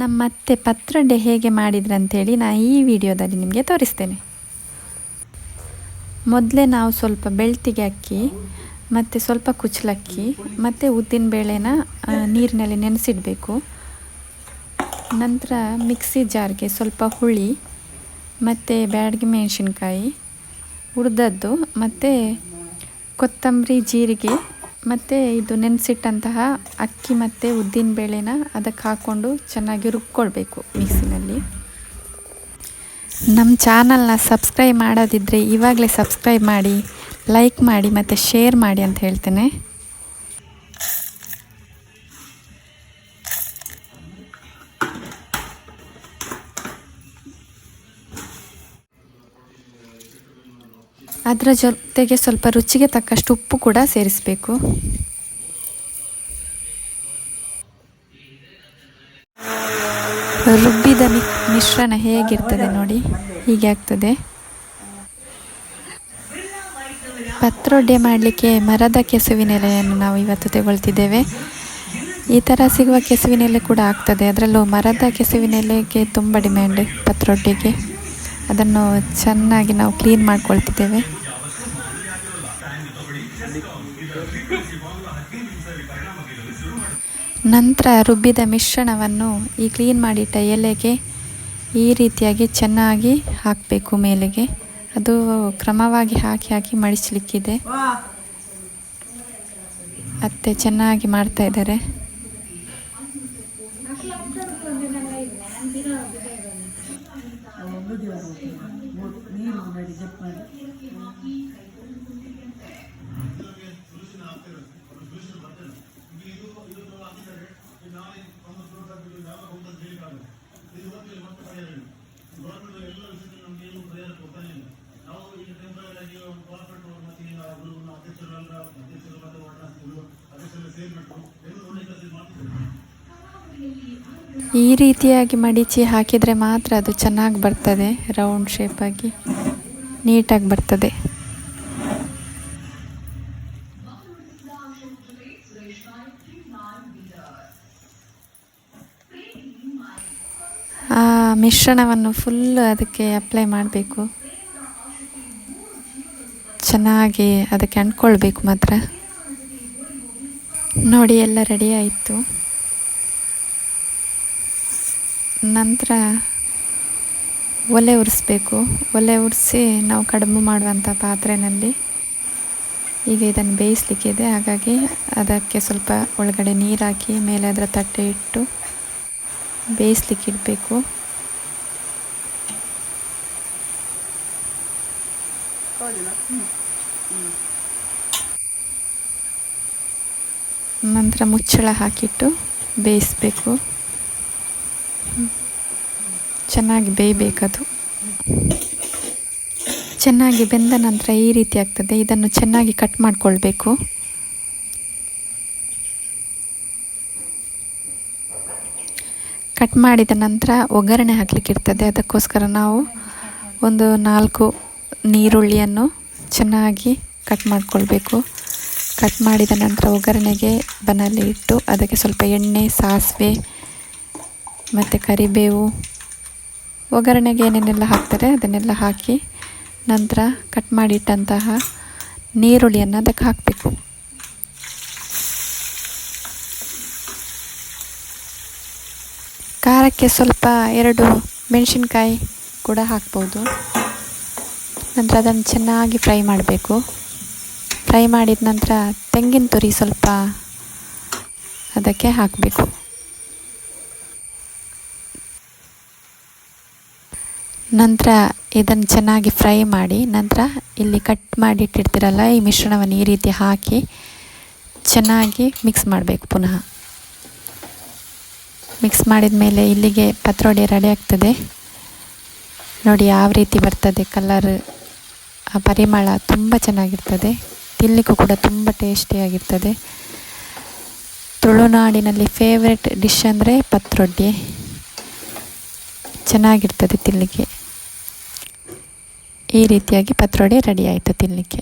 ನಮ್ಮ ಅತ್ತೆ ಪತ್ರೊಡೆ ಹೇಗೆ ಮಾಡಿದ್ರಂಥೇಳಿ ನಾನು ಈ ವಿಡಿಯೋದಲ್ಲಿ ನಿಮಗೆ ತೋರಿಸ್ತೇನೆ. ಮೊದಲೇ ನಾವು ಸ್ವಲ್ಪ ಬೆಳ್ತಿಗೆ ಅಕ್ಕಿ, ಮತ್ತು ಸ್ವಲ್ಪ ಕುಚ್ಚಲಕ್ಕಿ, ಮತ್ತು ಉದ್ದಿನಬೇಳೆನ ನೀರಿನಲ್ಲಿ ನೆನೆಸಿಡಬೇಕು. ನಂತರ ಮಿಕ್ಸಿ ಜಾರ್ಗೆ ಸ್ವಲ್ಪ ಹುಳಿ, ಮತ್ತು ಬ್ಯಾಡಗಿ ಮೆಣಸಿನ್ಕಾಯಿ ಹುರಿದದ್ದು ಮತ್ತು ಕೊತ್ತಂಬರಿ ಜೀರಿಗೆ ಮತ್ತು ಇದು ನೆನೆಸಿಟ್ಟಂತಹ ಅಕ್ಕಿ ಮತ್ತು ಉದ್ದಿನ ಬೇಳೆನ ಅದಕ್ಕೆ ಹಾಕ್ಕೊಂಡು ಚೆನ್ನಾಗಿ ರುಬ್ಕೊಳ್ಬೇಕು ಮಿಕ್ಸಿನಲ್ಲಿ. ನಮ್ಮ ಚಾನಲ್ನ ಸಬ್ಸ್ಕ್ರೈಬ್ ಮಾಡೋದಿದ್ದರೆ ಇವಾಗಲೇ ಸಬ್ಸ್ಕ್ರೈಬ್ ಮಾಡಿ, ಲೈಕ್ ಮಾಡಿ ಮತ್ತು ಶೇರ್ ಮಾಡಿ ಅಂತ ಹೇಳ್ತೇನೆ. ಅದರ ಜೊತೆಗೆ ಸ್ವಲ್ಪ ರುಚಿಗೆ ತಕ್ಕಷ್ಟು ಉಪ್ಪು ಕೂಡ ಸೇರಿಸಬೇಕು. ರುಬ್ಬಿದ ಮಿ ಮಿಶ್ರಣ ಹೇಗಿರ್ತದೆ ನೋಡಿ, ಹೀಗೆ ಆಗ್ತದೆ. ಪತ್ರೊಡ್ಡೆ ಮಾಡಲಿಕ್ಕೆ ಮರದ ಕೆಸುವಿನೆಲೆಯನ್ನು ನಾವು ಇವತ್ತು ತಗೊಳ್ತಿದ್ದೇವೆ. ಈ ಥರ ಸಿಗುವ ಕೆಸುವಿನೆಲೆ ಕೂಡ ಆಗ್ತದೆ. ಅದರಲ್ಲೂ ಮರದ ಕೆಸುವಿನೆಲೆಗೆ ತುಂಬ ಡಿಮ್ಯಾಂಡ್ ಪತ್ರೊಡ್ಡೆಗೆ. ಅದನ್ನು ಚೆನ್ನಾಗಿ ನಾವು ಕ್ಲೀನ್ ಮಾಡ್ಕೊಳ್ತಿದ್ದೇವೆ. ನಂತರ ರುಬ್ಬಿದ ಮಿಶ್ರಣವನ್ನು ಈ ಕ್ಲೀನ್ ಮಾಡಿಟ್ಟ ಎಲೆಗೆ ಈ ರೀತಿಯಾಗಿ ಚೆನ್ನಾಗಿ ಹಾಕಬೇಕು ಮೇಲೆಗೆ. ಅದು ಕ್ರಮವಾಗಿ ಹಾಕಿ ಹಾಕಿ ಮಡಿಸ್ಲಿಕ್ಕಿದೆ. ಅತ್ತೆ ಚೆನ್ನಾಗಿ ಮಾಡ್ತಾ ಇದ್ದಾರೆ. ಈ ರೀತಿಯಾಗಿ ಮಡಿಚಿ ಹಾಕಿದರೆ ಮಾತ್ರ ಅದು ಚೆನ್ನಾಗಿ ಬರ್ತದೆ ರೌಂಡ್ ಶೇಪಾಗಿ ನೀಟಾಗಿ ಬರ್ತದೆ. ಆ ಮಿಶ್ರಣವನ್ನು ಫುಲ್ ಅದಕ್ಕೆ ಅಪ್ಲೈ ಮಾಡಬೇಕು. ಚೆನ್ನಾಗಿ ಅದಕ್ಕೆ ಅಂಟ್ಕೊಳ್ಬೇಕು ಮಾತ್ರ. ನೋಡಿ, ಎಲ್ಲ ರೆಡಿ ಆಯಿತು. ನಂತರ ಒಲೆ ಉರಿಸ್ಬೇಕು. ಒಲೆ ಉರಿಸಿ ನಾವು ಕಡಿಮೆ ಮಾಡುವಂಥ ಪಾತ್ರೆಯಲ್ಲಿ ಈಗ ಇದನ್ನು ಬೇಯಿಸ್ಲಿಕ್ಕಿದೆ. ಹಾಗಾಗಿ ಅದಕ್ಕೆ ಸ್ವಲ್ಪ ಒಳಗಡೆ ನೀರು ಹಾಕಿ ಮೇಲೆ ಅದರ ತಟ್ಟೆ ಇಟ್ಟು ಬೇಯಿಸ್ಲಿಕ್ಕೆ ಇಡಬೇಕು ನಂತರ ಮುಚ್ಚಳ ಹಾಕಿಟ್ಟು ಬೇಯಿಸ್ಬೇಕು. ಚೆನ್ನಾಗಿ ಬೇಯಬೇಕದು. ಚೆನ್ನಾಗಿ ಬೆಂದ ನಂತರ ಈ ರೀತಿ ಆಗ್ತದೆ. ಇದನ್ನು ಚೆನ್ನಾಗಿ ಕಟ್ ಮಾಡಿಕೊಳ್ಬೇಕು. ಕಟ್ ಮಾಡಿದ ನಂತರ ಒಗ್ಗರಣೆ ಹಾಕಲಿಕ್ಕಿರ್ತದೆ ಅದಕ್ಕೋಸ್ಕರ ನಾವು ಒಂದು ನಾಲ್ಕು ನೀರುಳ್ಳಿಯನ್ನು ಚೆನ್ನಾಗಿ ಕಟ್ ಮಾಡಿಕೊಳ್ಬೇಕು. ಕಟ್ ಮಾಡಿದ ನಂತರ ಒಗ್ಗರಣೆಗೆ ಬನಲ್ಲಿ ಇಟ್ಟು ಅದಕ್ಕೆ ಸ್ವಲ್ಪ ಎಣ್ಣೆ, ಸಾಸಿವೆ ಮತ್ತು ಕರಿಬೇವು. ಒಗ್ಗರಣೆಗೆ ಏನೇನೆಲ್ಲ ಹಾಕ್ತಾರೆ ಅದನ್ನೆಲ್ಲ ಹಾಕಿ ನಂತರ ಕಟ್ ಮಾಡಿಟ್ಟಂತಹ ನೀರುಳ್ಳಿಯನ್ನು ಅದಕ್ಕೆ ಹಾಕಬೇಕು. ಖಾರಕ್ಕೆ ಸ್ವಲ್ಪ ಎರಡು ಮೆಣಸಿನ್ಕಾಯಿ ಕೂಡ ಹಾಕ್ಬೋದು. ನಂತರ ಅದನ್ನು ಚೆನ್ನಾಗಿ ಫ್ರೈ ಮಾಡಬೇಕು. ಫ್ರೈ ಮಾಡಿದ ನಂತರ ತೆಂಗಿನ ತುರಿ ಸ್ವಲ್ಪ ಅದಕ್ಕೆ ಹಾಕಬೇಕು. ನಂತರ ಇದನ್ನು ಚೆನ್ನಾಗಿ ಫ್ರೈ ಮಾಡಿ ನಂತರ ಇಲ್ಲಿ ಕಟ್ ಮಾಡಿಟ್ಟಿರ್ತೀರಲ್ಲ ಈ ಮಿಶ್ರಣವನ್ನು ಈ ರೀತಿ ಹಾಕಿ ಚೆನ್ನಾಗಿ ಮಿಕ್ಸ್ ಮಾಡಬೇಕು ಪುನಃ. ಮಿಕ್ಸ್ ಮಾಡಿದ ಮೇಲೆ ಇಲ್ಲಿಗೆ ಪತ್ರೊಡೆ ರೆಡಿ ಆಗ್ತದೆ. ನೋಡಿ ಯಾವ ರೀತಿ ಬರ್ತದೆ ಕಲರ್. ಆ ಪರಿಮಳ ತುಂಬ ಚೆನ್ನಾಗಿರ್ತದೆ. ತಿನ್ನಲಿಕ್ಕೂ ಕೂಡ ತುಂಬ ಟೇಸ್ಟಿಯಾಗಿರ್ತದೆ. ತುಳುನಾಡಿನಲ್ಲಿ ಫೇವ್ರೆಟ್ ಡಿಶ್ ಅಂದರೆ ಪತ್ರೊಡ್ಡೆ. ಚೆನ್ನಾಗಿರ್ತದೆ ತಿನ್ನಲಿಕ್ಕೆ ಈ ರೀತಿಯಾಗಿ ಪತ್ರೊಡೆ ರೆಡಿ ಆಯಿತು ತಿನ್ನಲಿಕ್ಕೆ